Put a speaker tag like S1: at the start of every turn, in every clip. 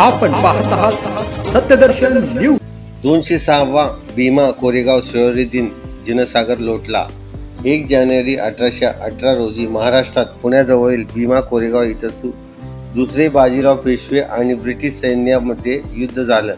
S1: आपण पाहत आहात सत्यदर्शन न्यूज
S2: दोनशे सहावा भीमा कोरेगाव शौर्य दिन जनसागर लोटला. एक जानेवारी अठराशे अठरा रोजी महाराष्ट्रात पुण्याजवळील भीमा कोरेगाव इथं सु दुसरे बाजीराव पेशवे आणि ब्रिटिश सैन्यामध्ये युद्ध झालं.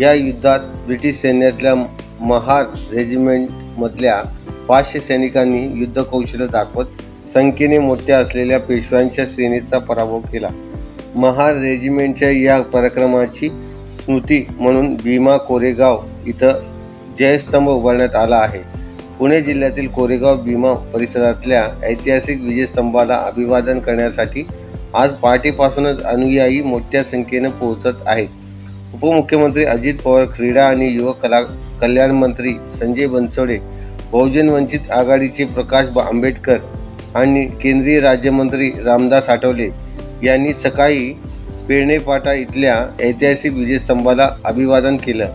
S2: या युद्धात ब्रिटिश सैन्यातल्या महार रेजिमेंटमधल्या पाचशे सैनिकांनी युद्धकौशल्य दाखवत संख्येने मोठ्या असलेल्या पेशव्यांच्या सेनेचा पराभव केला. महार रेजिमेंटच्या या पराक्रमाची स्मृती म्हणून भीमा कोरेगाव इथं जयस्तंभ उभारण्यात आला आहे. पुणे जिल्ह्यातील कोरेगाव भीमा परिसरातल्या ऐतिहासिक विजयस्तंभाला अभिवादन करण्यासाठी आज पहाटेपासूनच अनुयायी मोठ्या संख्येनं पोहोचत आहेत. उपमुख्यमंत्री अजित पवार क्रीडा आणि युवक कला कल्याण मंत्री संजय बनसोडे बहुजन वंचित आघाडीचे प्रकाश आंबेडकर आणि केंद्रीय राज्यमंत्री रामदास आठवले यांनी सकाळी पेरणेपाटा इथल्या ऐतिहासिक विजयस्तंभाला अभिवादन केलं.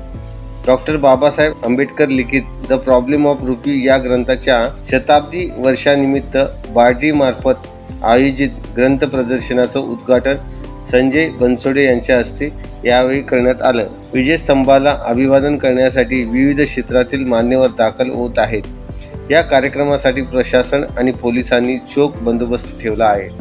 S2: डॉक्टर बाबासाहेब आंबेडकर लिखित द प्रॉब्लेम ऑफ रुपी या ग्रंथाच्या शताब्दी वर्षानिमित्त बार्टीमार्फत आयोजित ग्रंथ प्रदर्शनाचं उद्घाटन संजय बनसोडे यांच्या हस्ते यावेळी करण्यात आलं. विजयस्तंभाला अभिवादन करण्यासाठी विविध क्षेत्रातील मान्यवर दाखल होत आहेत. या कार्यक्रमासाठी प्रशासन आणि पोलिसांनी चोख बंदोबस्त ठेवला आहे.